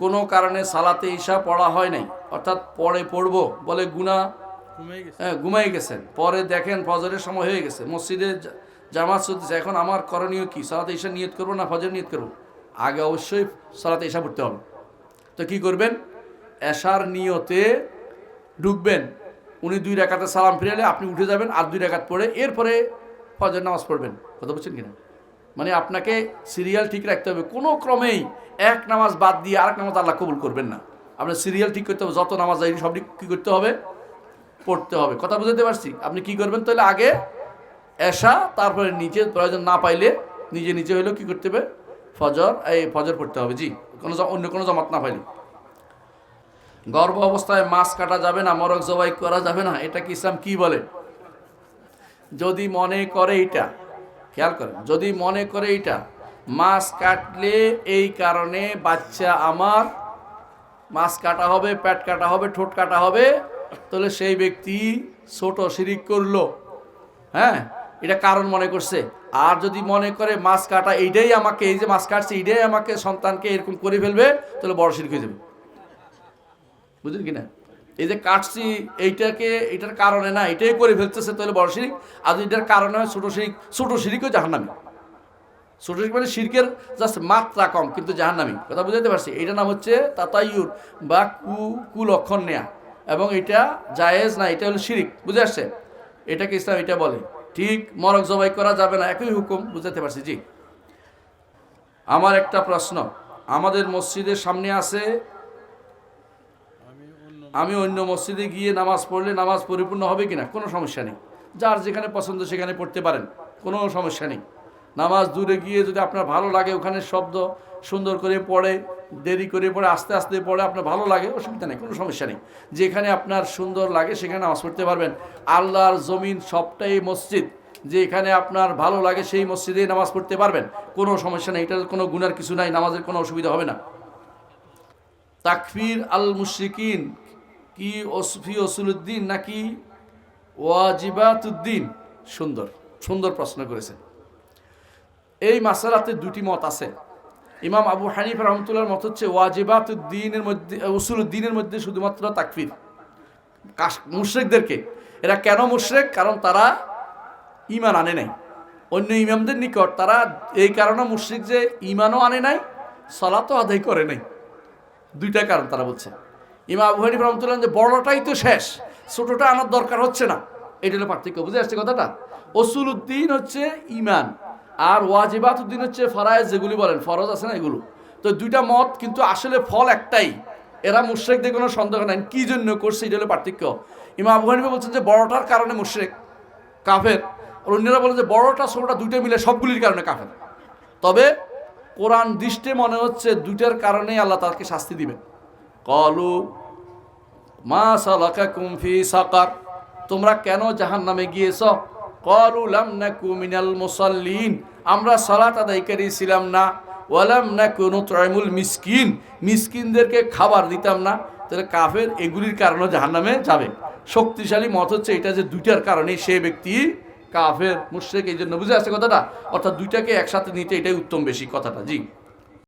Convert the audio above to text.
কোনো কারণে সালাতে ঈশা পড়া হয় নাই। অর্থাৎ পরে পড়ব বলে গুণা হ্যাঁ ঘুমাই গেছেন। পরে দেখেন ফজরের সময় হয়ে গেছে। মসজিদে জামাত চলতেছে। এখন আমার করণীয় কি? সালাতে ঈশা নিয়ত করব না ফজর নিয়ত করব? আগে অবশ্যই সালাতে ঈশা পড়তে হবে। তো কি করবেন? এশার নিয়তে ঢুকবেন। উনি দুই রেখাতে সালাম ফিরালে আপনি উঠে যাবেন আর দুই রেখাত পড়ে এরপরে ফজর নামাজ পড়বেন। কথা বলছেন কিনা? মানে আপনাকে সিরিয়াল ঠিক রাখতে হবে। কোনো ক্রমেই এক নামাজ বাদ দিয়ে আরেক নামাজ আল্লাহ কবুল করবেন না। আপনার সিরিয়াল ঠিক করতে হবে, যত নামাজ যাই সব কী করতে হবে? পড়তে হবে। কথা বুঝতে পারছি? আপনি কি করবেন তাহলে আগে এসা তারপরে নিচে, প্রয়োজন না পাইলে নিজে নিজে হইলেও কি করতে হবে? ফজর, এই ফজর পড়তে হবে, জি। কোনো অন্য কোনো জমাত না পাইলে। গর্ভ অবস্থায় মাছ কাটা যাবে না মরক জবাই করা যাবে না, এটা কি ইসলাম কি বলে? যদি মনে করে এটা খেয়াল করেন, যদি মনে করে এটা মাছ কাটলে এই কারণে বাচ্চা আমার, মাছ কাটা হবে, পেট কাটা হবে, ঠোঁট কাটা হবে, তাহলে সেই ব্যক্তি ছোট শিরিক করল। হ্যাঁ? এটা কারণ মনে করছে। আর যদি মনে করে মাছ কাটা, এইটাই আমাকে, এই যে মাছ কাটছে, এইটাই আমাকে সন্তানকে এরকম করে ফেলবে, তাহলে বড় শিরিক হয়ে যাবে। বুঝলেন কি না? এই যে কাটছি, এইটাকে, এটার কারণে না, এটাই করে ফেলতেছে তাহলে বড় শিরিক। আর এটার কারণে হয়, ছোটো শিরিক, ছোটো শিরিকও জাহান্নামি। ছোটো শিরিক মানে শিরকের জাস্ট মাত্রা কম, কিন্তু জাহান্নামি। কথা বুঝাতে পারছি? এটার নাম হচ্ছে তাতায়ুর বা কু, কুলক্ষণ নেয়া। এবং এটা জায়েজ না, এটা হলো শিরিক। বুঝে আসছে? এটাকে ইসলাম এটা বলে। ঠিক মরক জবাই করা যাবে না, একই হুকুম। বুঝাতে পারছি? জি। আমার একটা প্রশ্ন। আমাদের মসজিদের সামনে আছে আমি অন্য মসজিদে গিয়ে নামাজ পড়লে নামাজ পরিপূর্ণ হবে কিনা? কোনো সমস্যা নেই। যার যেখানে পছন্দ সেখানে পড়তে পারেন। কোনো সমস্যা নেই। নামাজ দূরে গিয়ে যদি আপনার ভালো লাগে ওখানে শব্দ, সুন্দর করে পড়ে, দেরি করে পড়ে, আস্তে আস্তে পড়ে আপনার ভালো লাগে, অসুবিধা নেই, কোনো সমস্যা নেই। যেখানে আপনার সুন্দর লাগে সেখানে নামাজ পড়তে পারবেন। আল্লাহর জমিন সবটাই মসজিদ। যে এখানে আপনার ভালো লাগে সেই মসজিদে নামাজ পড়তে পারবেন। কোনো সমস্যা নেই। এটার কোনো গুনার কিছু নাই। নামাজের কোনো অসুবিধা হবে না। তাকফির আল মুশরিকিন কি ওসফি ওসুলুদ্দিন নাকি ওয়াজিবাতুদ্দিন? সুন্দর সুন্দর প্রশ্ন করেছেন এই মাসালাতে দুটি মত আছে। ইমাম আবু হানিফ রহমতুল্লাহর মত হচ্ছে ওয়াজিবাতুদ্দিনের মধ্যে উসুলুদ্দিনের মধ্যে শুধুমাত্র তাকফির। মুশ্রেকদেরকে। এরা কেন মুশ্রেক? কারণ তারা ইমান আনে নাই। অন্য ইমামদের নিকট তারা এই কারণে মুশ্রিক যে ইমানও আনে নাই, সলাতও আদায় করে নাই। দুইটা কারণ তারা বলছে। ইমা আবু হানিফ রহমতুল্লাহ যে বড়টাই তো শেষ, ছোটটা আনার দরকার হচ্ছে না। এটা হলো পার্থক্য, বুঝে আসছে কথাটা? অসুল উদ্দিন হচ্ছে ইমান আর ওয়াজিবাত উদ্দিন হচ্ছে ফরায়েজ, যেগুলি বলেন, ফরজ আছে না এগুলো? তো দুইটা মত, কিন্তু আসলে ফল একটাই, এরা মুশ্রেকদের কোনো সন্দেহ নাই। কী জন্য করছে, এটা হলো পার্থক্য। ইমা আবু হানিফা বলছেন যে বড়টার কারণে মুশ্রেক কাফের, আর অন্যরা বলে যে বড়টা ছোটটা দুইটা মিলে সবগুলির কারণে কাফের। তবে কোরআন দৃষ্টে মনে হচ্ছে দুইটার কারণেই আল্লাহ তাকে শাস্তি দিবেন। কলু, মা সালাকা কুমফি সাকার, তোমরা কেন জাহান নামে গিয়েছ? কলু লাম নাকু মিনাল মুসাল্লিন, আমরা সালাত আদায়কারী ছিলাম না। ওয়ালাম কোনো নুতরাইমুল মিসকিন, মিসকিনদেরকে খাবার দিতাম না। তাহলে কাফের এগুলির কারণে জাহান নামে যাবে। শক্তিশালী মত হচ্ছে এটা যে দুইটার কারণে সে ব্যক্তি কাফের, মুশ্রেক, এই জন্য বুঝে আসছে কথাটা? অর্থাৎ দুইটাকে একসাথে নিতে এটাই উত্তম বেশি কথাটা, জি।